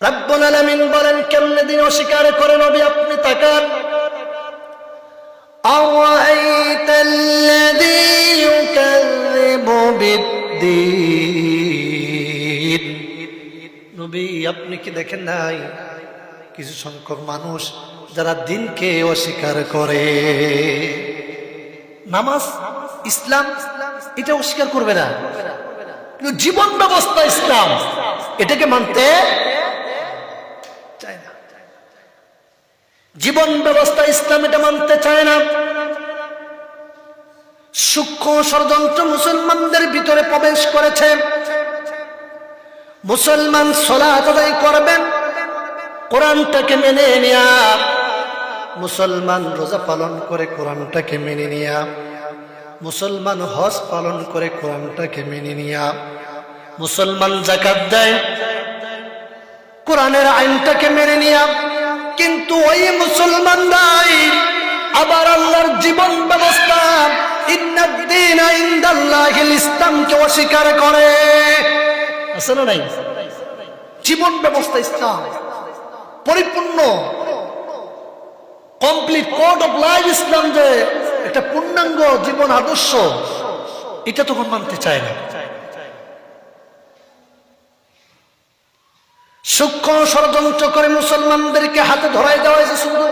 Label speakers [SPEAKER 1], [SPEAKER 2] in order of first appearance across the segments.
[SPEAKER 1] রাব্বুল আলামিন বলেন কেমনে দিন অস্বীকার করে নবী আপনি তাকান أرأيت الذي يكذب بالدين নবী আপনি কি দেখেন নাই কিছু সংখ্যক মানুষ যারা দিনকে অস্বীকার করে নামাজ ইসলাম এটা অস্বীকার করবে না কিন্তু জীবন ব্যবস্থা ইসলাম এটাকে মানতে জীবন ব্যবস্থা ইসলাম এটা মানতে চায় না। সূক্ষ্ম ষড়যন্ত্র মুসলমানদের ভিতরে প্রবেশ করেছে। মুসলমান সলাত করবেন কোরআনটাকে মেনে নেয়া, মুসলমান রোজা পালন করে কোরআনটাকে মেনে নেয়া, মুসলমান হজ পালন করে কোরআনটাকে মেনে নেয়া, মুসলমান জাকাত দেয়, কোরআনের আইনটাকে মেনে নিয়া। কিন্তু ওই মুসলমানরাই আবার আল্লাহর জীবন ব্যবস্থা ইসলামকে অস্বীকার করে। আছে না নাই? জীবন ব্যবস্থা ইসলাম। পরিপূর্ণ। Complete code of life Islam যে, একটা পূর্ণাঙ্গ জীবন আদর্শ, এটা তখন মানতে চায় না। সূক্ষ্ম ষড়যন্ত্র করে মুসলমানদেরকে হাতে ধরাই দেওয়া হয়েছে শুধু।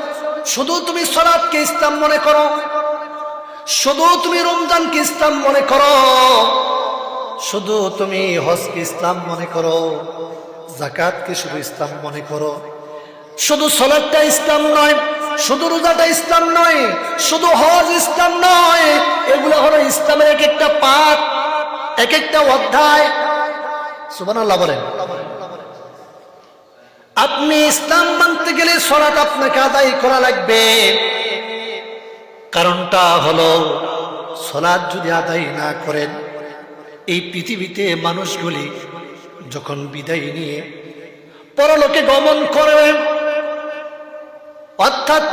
[SPEAKER 1] শুধু তুমি সলাদকে ইসলাম মনে করো। শুধু তুমি রমজানকে ইসলাম মনে করো। শুধু তুমি হজকে ইসলাম মনে করো। জাকাতকে শুধু ইসলাম মনে করো। শুধু সলাদটা ইসলাম নয়, শুধু রোজাটা ইসলাম নয়, শুধু হজ ইসলাম নয়, এগুলো হলো ইসলামের এক একটা পাঠ, এক একটা অধ্যায়। সুবহানাল্লাহ বলেন। আপনি ইসলাম মানতে গেলে সলাৎ আপনাকে আদায় করা লাগবে। কারণটা হলো, সলাৎ যদি আদায় না করেন, এই পৃথিবীতে মানুষগুলি যখন বিদায় নিয়ে পরলোকে গমন করবে, অর্থাৎ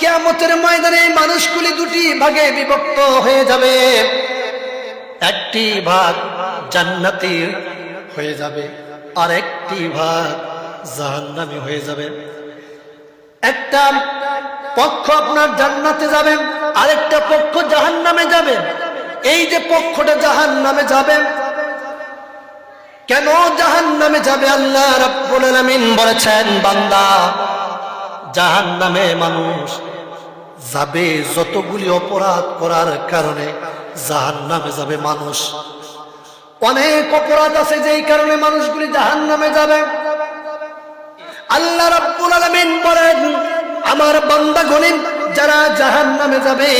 [SPEAKER 1] কেমতের ময়দানে মানুষগুলি দুটি ভাগে বিভক্ত হয়ে যাবে। একটি ভাগ জান্নাতি হয়ে যাবে আর একটি ভাগ জাহান্নামি হয়ে যাবে। একটা পক্ষ আপনার জান্নাতে যাবে, আরেকটা পক্ষ জাহান্নামে যাবে। এই যে পক্ষটা জাহান্নামে যাবে, কেন জাহান্নামে যাবে? আল্লাহ বলেছেন, বান্দা, জাহান্নামে মানুষ যাবে যতগুলি অপরাধ করার কারণে, জাহান্নামে যাবে মানুষ। অনেক অপরাধ আছে যেই কারণে মানুষগুলি জাহান্নামে যাবে। আল্লাহ রাব্বুল আলামিন বলেন, আমার বান্দা গনিম যারা জাহান্নামে যাবে,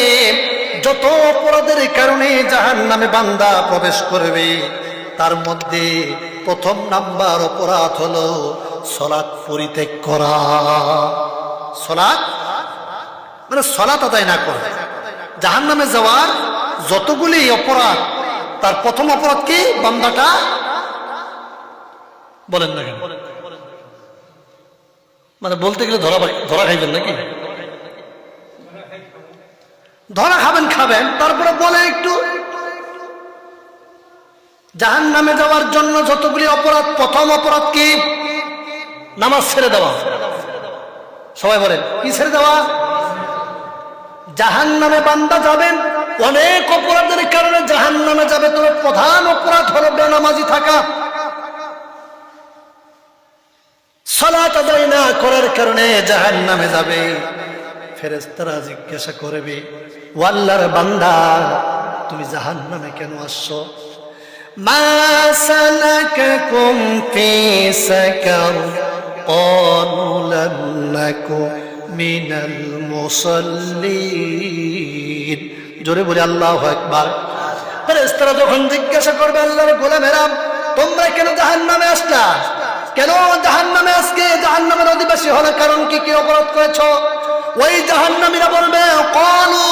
[SPEAKER 1] যত অপরাধের কারণে জাহান্নামে বান্দা প্রবেশ করবে, তার মধ্যে প্রথম নাম্বার অপরাধ হলো সলাৎ পরিত্যাগ করা। সলাৎ? মানে সলাৎ আদায় না করা। জাহান্নামে যাওয়ার যতগুলি অপরাধ, তার প্রথম অপরাধ কি? বান্দাটা বলেন না কেন? মানে বলতে গেলে ধরা ধরা খাইবেন নাকি? ধরা খাবেন খাবেন। তারপরে বলে একটু। জাহান নামে যাওয়ার জন্য যতগুলি অপরাধ, প্রথম অপরাধ কি? নামাজ ছেড়ে দেওয়া। সবাই বলেন, কি ছেড়ে দেওয়া? জাহান নামে বান্দা যাবেন। অনেক অপরাধের কারণে জাহান নামে যাবে। তবে প্রধান অপরাধ হলো বেনামাজি থাকা। সলাত আদায় না করার কারণে জাহান নামে যাবে ফেরেস্তারা জিজ্ঞাসা করবে ও আল্লাহর বান্দা তুমি জাহান নামে কেন আসছো মা সালাকাকুম ফি সাকার قالوا لم نك من المصلين জোরে বলে আল্লাহু আকবার ফেরেশতারা যখন জিজ্ঞাসা করবে আল্লাহর গোলামেরা তোমরা কেন জাহান্নামে আসলা কেন জাহান্নামে অধিবাসী হওয়ার কারণ কি কি অপরাধ করেছ? ওই জাহান্নামীরা বলবে ক্বালু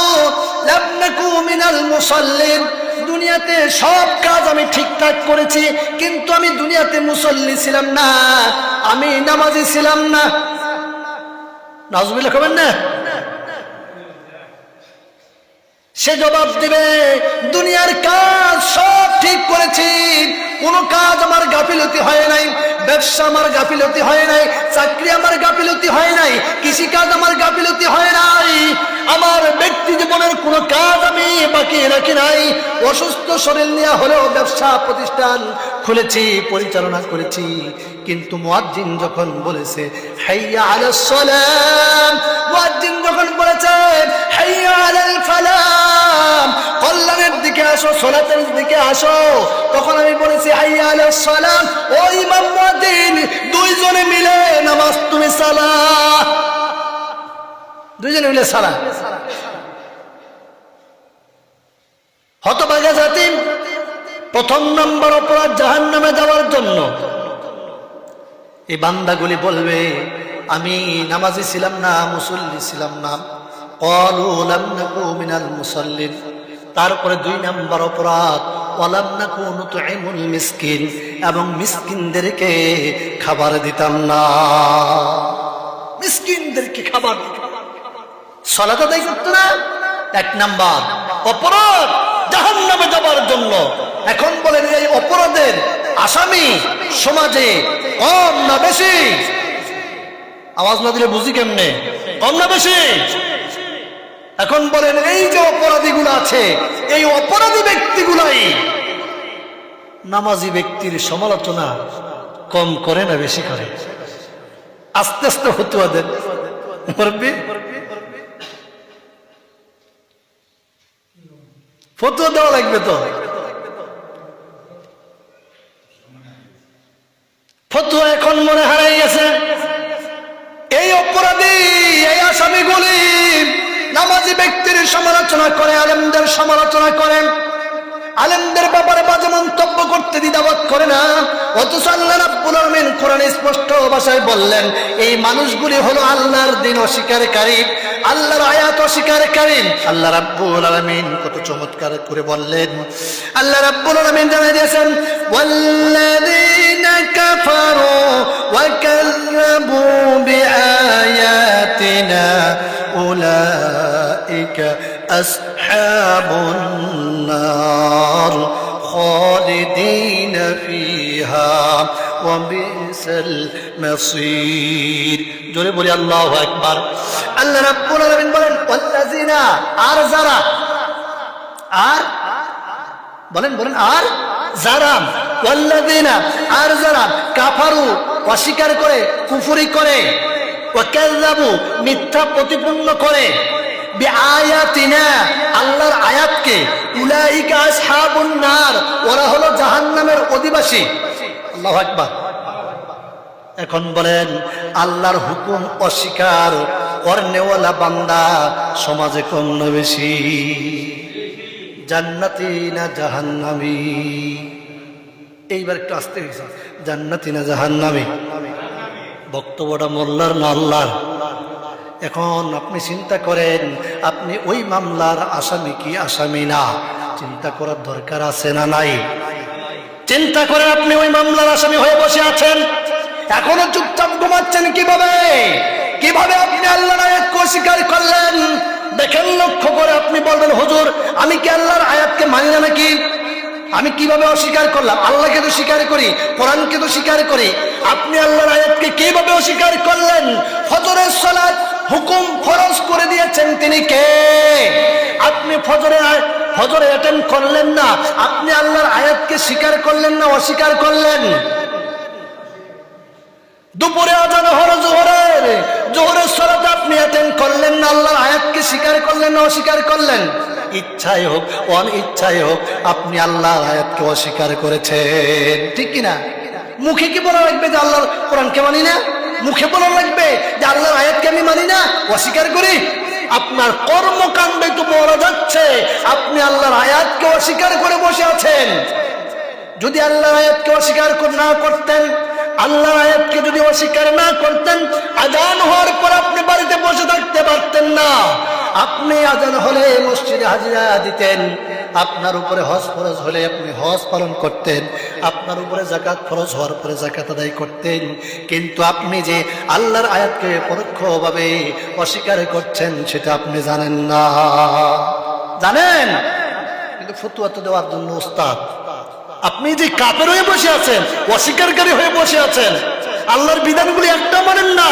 [SPEAKER 1] লাম নাকু মিনাল দুনিয়াতে সব কাজ আমি ঠিকঠাক করেছি, কিন্তু আমি দুনিয়াতে মুসল্লি ছিলাম না, আমি নামাজি ছিলাম না। নাজবিল্লাহ খাবেন না? সে জবাব দিবে, দুনিয়ার কাজ সব ঠিক করেছি। কোনো কাজ আমার গাফিলতি হয় নাই, ব্যবসা আমার গাফিলতি হয় নাই, চাকরি আমার গাফিলতি হয় নাই কৃষি কাজ আমার গাফিলতি হয় নাই, আমার ব্যক্তি জীবনের কোনো কাজ আমি বাকি রাখি নাই, অসুস্থ শরীর নিয়ে হলেও ব্যবসা প্রতিষ্ঠান খুলেছি, পরিচালনা করেছি, কিন্তু মুয়াজ্জিন যখন বলেছে, হাইয়া আলাস সালাম মুয়াজ্জিন যখন বলেছে, হাইয়া আলাল ফালাম কল্যাণের দিকে আসো, সোলাতের দিকে আসো, তখন দুইজনে মিলে নামাজ, তুমি সালাহ দুইজনে মিলে সালাহ হতভাগা প্রথম নম্বর অপরাধ জাহান নামে যাওয়ার জন্য। এই বান্দাগুলি বলবে, আমি নামাজি ছিলাম না, মুসল্লি ছিলাম না। কলু মিনাল মুসল্লিন। তারপরে দুই নম্বর অপরাধ মিসকিন, এবং মিসকিনদেরকে খাবার দিতাম না। মিসকিনদেরকে খাবার সলাত আদায় করতো না? এক নাম্বার। অপরাধ জাহান নামে যাবার জন্য। এখন বলেন, এই অপরাধের আসামি সমাজে কম না বেশি? আওয়াজ না দিলে বুঝি কেমনে? কম না বেশি? এখন বলেন, এই যে অপরাধীগুলো আছে, এই অপরাধী ব্যক্তিগুলাই নামাজি ব্যক্তির সমালোচনা কম করে না বেশি করে? আস্তে আস্তে হতুয়া দেন। ফতুয়া দেওয়া লাগবে তো? ফতুয়া এখন মনে হারাই গেছে। এই অপরাধী, এই আসামিগুলি নামাজি ব্যক্তির সমালোচনা করে, আলেমদের সমালোচনা করেন আলেমদের ব্যাপারে বাজে মন্তব্য করতে দ্বিধাবোধ করে না। অথচ আল্লাহ রাব্বুল আলামিন কোরআনে স্পষ্ট ভাষায় বললেন, এই মানুষগুলি হলো আল্লাহর দিন অস্বীকারী। আল্লাহর আয়াত অস্বীকারী। আল্লাহ রাব্বুল আলামিন কত চমৎকার করে বললেন। আল্লাহ রাব্বুল আলামিন জানিয়ে দিয়েছেন, ওয়াল্লাযীনা কাফারু ওয়া কাযযাবু বিআয়াতিনা উলাইকা আসহাবুন নার خالدين فيها وبئس المصير জোরে বলি আল্লাহু আকবার আল্লাহ রাব্বুল আলামিন বলেন ওয়াল্লাযিনা আর যারা আর বলেন বলেন আর যারা ওয়াল্লাযিনা আর যারা কাফারু অস্বীকার করে কুফরি করে ওয়াকাযযাবু মিথ্যা প্রতিপন্ন করে বিআয়াতিনা আল্লাহর আয়াতকে। উলাইকা নার, ওরা হলো জাহান্নামের অধিবাসী। আল্লাহু আকবার। এখন বলেন, আল্লাহর হুকুম অস্বীকার করনেওয়ালা বান্দা সমাজে কম না বেশি? জান্নাতি না জাহান্নামি? এইবার একটু আসতে গেছে জান্নাতি না জাহান্নামি? বক্তব্যটা মোল্লার না আল্লাহর? এখন আপনি চিন্তা করেন, আপনি ওই মামলার আসামি কি আসামি না? চিন্তা করার দরকার আছে না নাই? চিন্তা করে আপনি ওই মামলার আসামি হয়ে বসে আছেন? এখনও চুপচাপ ঘুমাচ্ছেন কীভাবে? কীভাবে আপনি আল্লাহর আয়াতকে অস্বীকার করলেন? দেখেন লক্ষ্য করে আপনি বলবেন, হুজুর, আমি কি আল্লাহর আয়াতকে মানি না নাকি? আমি কীভাবে অস্বীকার করলাম? আল্লাহকে তো স্বীকার করি, কোরআনকে তো স্বীকার করি। আপনি আল্লাহর আয়াতকে কীভাবে অস্বীকার করলেন? ফজরের সালাত হুকুম ফরজ করে দিয়েছেন তিনি কে? আপনি ফজরে ফজরে অ্যাটেন্ড করলেন না। আপনি আল্লাহর আয়াতকে স্বীকার করলেন না, অস্বীকার করলেন? দুপুরে আজান হলো জোহরের জোহরের সলাতে আপনি অ্যাটেন্ড করলেন না, আল্লাহর আয়াতকে স্বীকার করলেন না, অস্বীকার করলেন? ইচ্ছাই হোক, অনিচ্ছাই হোক, আপনি আল্লাহর আয়াতকে অস্বীকার করেছেন। ঠিক কিনা? মুখে কি বলা লাগবে যে আল্লাহর কোরআনকে মানি না? মুখে বলা লাগবে যে আল্লাহর আয়াতকে আমি মানি না। অস্বীকার করি। আপনার কর্মকাণ্ডে তো বলা যাচ্ছে, আপনি আল্লাহর আয়াতকে অস্বীকার করে বসে আছেন। যদি আল্লাহ আয়াতকে অস্বীকার কর- না করতেন আল্লাহ আয়াতকে যদি অস্বীকার না করতেন, আজান হওয়ার পর আপনি বাড়িতে বসে থাকতে পারতেন না। আপনি আজান হলে মসজিদে হাজিরা দিতেন। আপনার উপরে হজ ফরজ হলে আপনি হজ পালন করতেন। আপনার উপরে জাকাত ফরজ হওয়ার পরে জাকাত আদায় করতেন। কিন্তু আপনি যে আল্লাহর আয়াতকে পরোক্ষভাবে অস্বীকার করছেন, সেটা আপনি জানেন না। জানেন? কিন্তু ফতুয়া তো দেওয়ার জন্য উস্তাদ আপনি যে কাপের হয়ে বসে আছেন অস্বীকারী হয়ে বসে আছেন, আল্লাহর বিধানগুলি একটা মানেন না।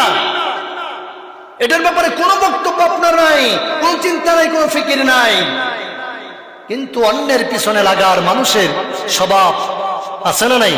[SPEAKER 1] এটার ব্যাপারে কোনো বক্তব্য আপনার নাই, কোন চিন্তা নাই, কোনো ফিকির নাই। কিন্তু অন্যের পিছনে লাগার মানুষের স্বভাব আছে না নাই